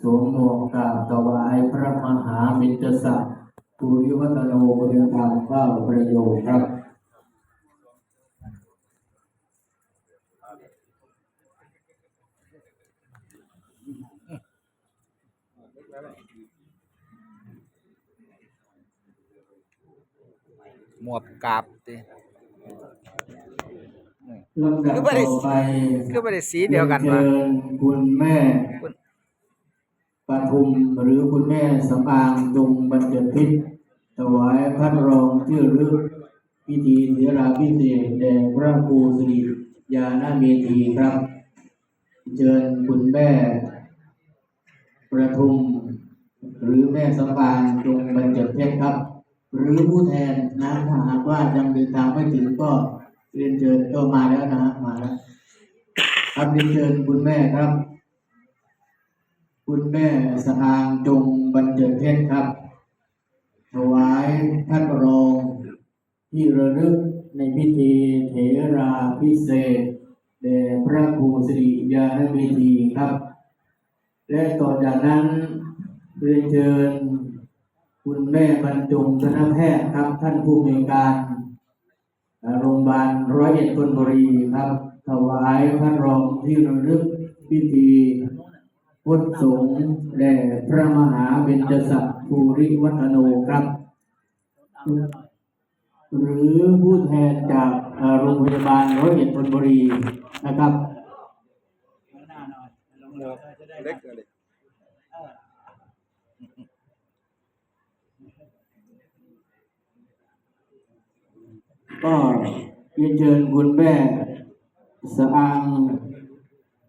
สวมหมวกกราบถวายพระมหามิตรศักดิ์ภูริวัฒโนบริธรรมเฝ้าประโยชน์ครับหมวกกราบติลำดับต่อไปคือไม่ได้สีเดียวกันเชิวะญคุณแม่คุณ ปทุมหรือคุณแม่สำอางจงบรรเจิดพิษถวายพระรองที่รึกพิธีเสียราพิเศษแด่พระครูสิริยานาเมธีครับ เชิญคุณแม่ประทุม หรือแม่สำอางจงบรรเจิดเพชรครับ หรือผู้แทนนะถ้าหากว่ายังเดินทางไม่ถึงก็เรียนเชิญก็มาแล้วนะมาแล้วครับเรียนเชิญคุณแม่ครับ คุณแม่สะอางจงบรรเจิดเพชรครับ ถวายท่านรองที่ระลึกในพิธีเถราพิเศษแด่พระครูสิริยานเมธีครับ และต่อจากนั้นเรียนเชิญคุณแม่บรรจงคณะแพทย์ครับ ท่านผู้มีการโรงพยาบาลร้อยเอ็ดธนบุรีครับ ถวายพระรองที่ระลึกพิธี พุทธสงฆ์แด่พระมหาเบญจศักดิ์ภูริวัฒโนครับ หรือผู้แทนจากเอ่อโรงพยาบาลร้อยเอ็ดธนบุรีนะครับหมวกเล็กเลยก็เรียนเชิญคุณแม่สะอาง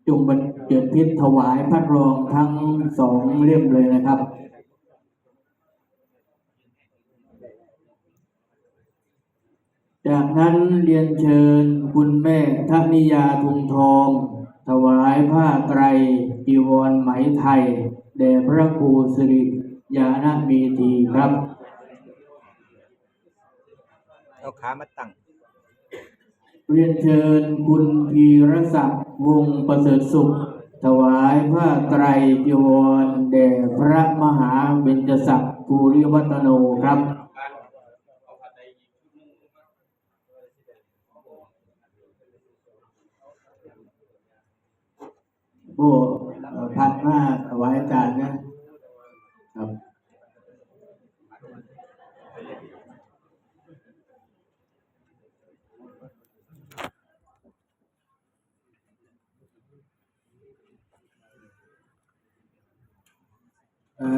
จงบันเจิดพิษถวายพระรองทั้งสองเล่มเลยนะครับจากนั้นเรียนเชิญคุณแม่ทนิยาทุงทอง ถวายผ้าไตรจีวรไหมไทย แด่พระครูสิริยานามีทีครับ เอาขามาตั้ง เรียนเชิญคุณพีรศักดิ์วงประเสริฐสุข ถวายผ้าไตรจีวรแด่พระมหาเบญจศักดิ์ภูริวัฒโนครับผู้พันมากถวายอาจารย์นะครับ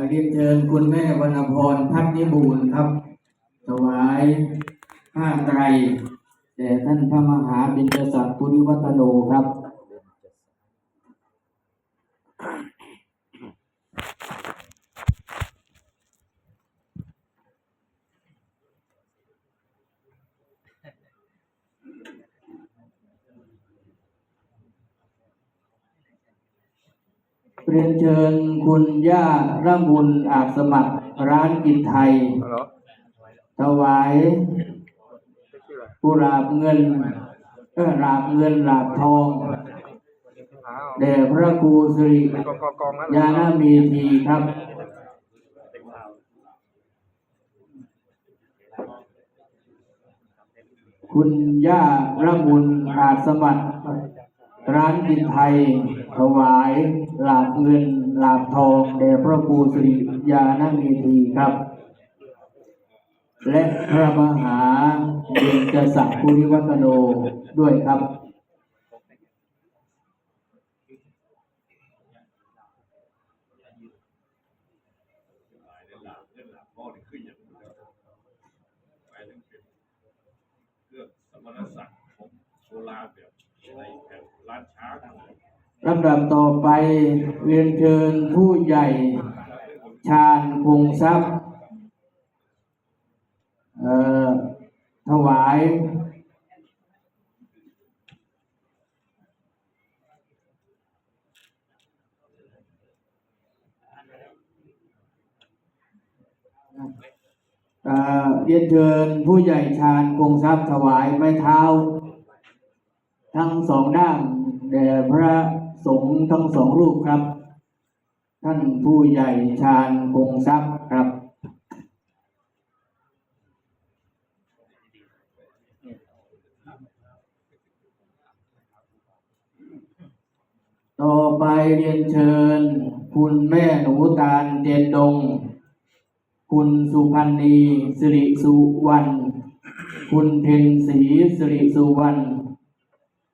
เรียนเชิญคุณแม่วรรณพรพัฒนิบูรณ์ครับ ถวายผ้าไตรแด่ท่านพระมหาบิณฑศักดิ์ปุริวัตโนครับ เรียนเชิญคุณย่าระมุนอาจสมัครร้านกินไทยเอาเหรอถวายกุหลาบเงินเออหลาบเงินหลาบทองอ้าวแด่พระครูสิริกองกองกองนั่นยานามีทีครับ คุณย่าระมุนอาจสมัครร้านกินไทย ถวายหลาบเงินหลาบทองแด่พระครูสิริยานามีทีครับ และพระมหาเบญจศักดิ์ภูริวัฒโนด้วยครับเครื่องสมณศักของโซลาแบบในแถบร้านช้าทั้ง ลำดับต่อไปเรียนเชิญผู้ใหญ่ชาญคงทรัพย์ถวายเรียนเชิญผู้ใหญ่ชาญคงทรัพย์ถวายไม้เท้า ทั้งสองด้านแด่พระ สงฆ์ทั้งสองรูปครับ ท่านผู้ใหญ่ชาญคงทรัพย์ครับต่อไปเรียนเชิญ คุณแม่หนูตาลเจนดง คุณสุพันธ์นีสิริสุวรรณคุณเพ็ญศรีสิริสุวรรณ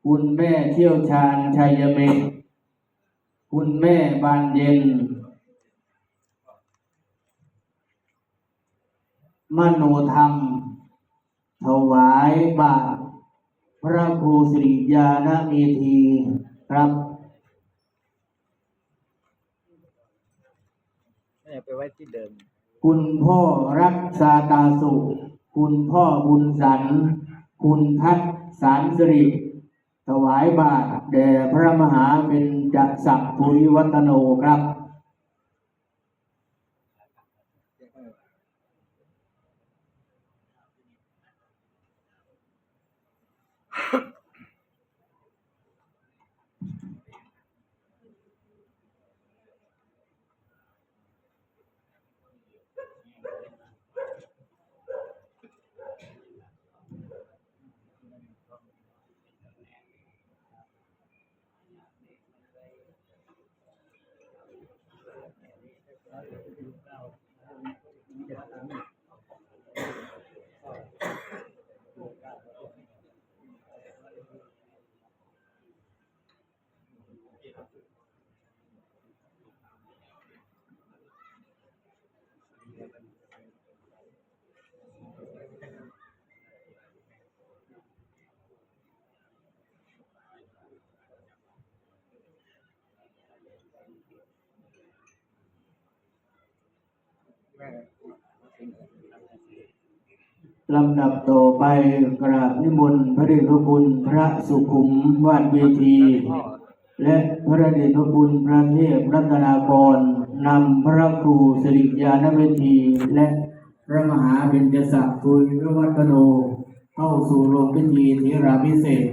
คุณแม่เที่ยวชาญชัยเมฆ คุณแม่บานเย็น มโนธรรม ถวายบาทพระครูสิริยานเมธีครับเนี่ยไปไว้ที่เดิม คุณพ่อรักษาตาสุขคุณพ่อบุญสัน คุณทัศน์สารสิริ ถวายบาทแด่พระมหาเป็นจักศักดิ์ภูริวัฒโนครับ ลำดับต่อไปกราบนิมนต์พระเดชพระคุณพระสุขุมวาดเวที และพระเดชพระคุณพระเทพรัตนากรนำพระครูสิริยานเวที และพระมหาเบญจศักดิ์ภูริวัฒโน เข้าสู่โรงพิธีเทราพิเศษ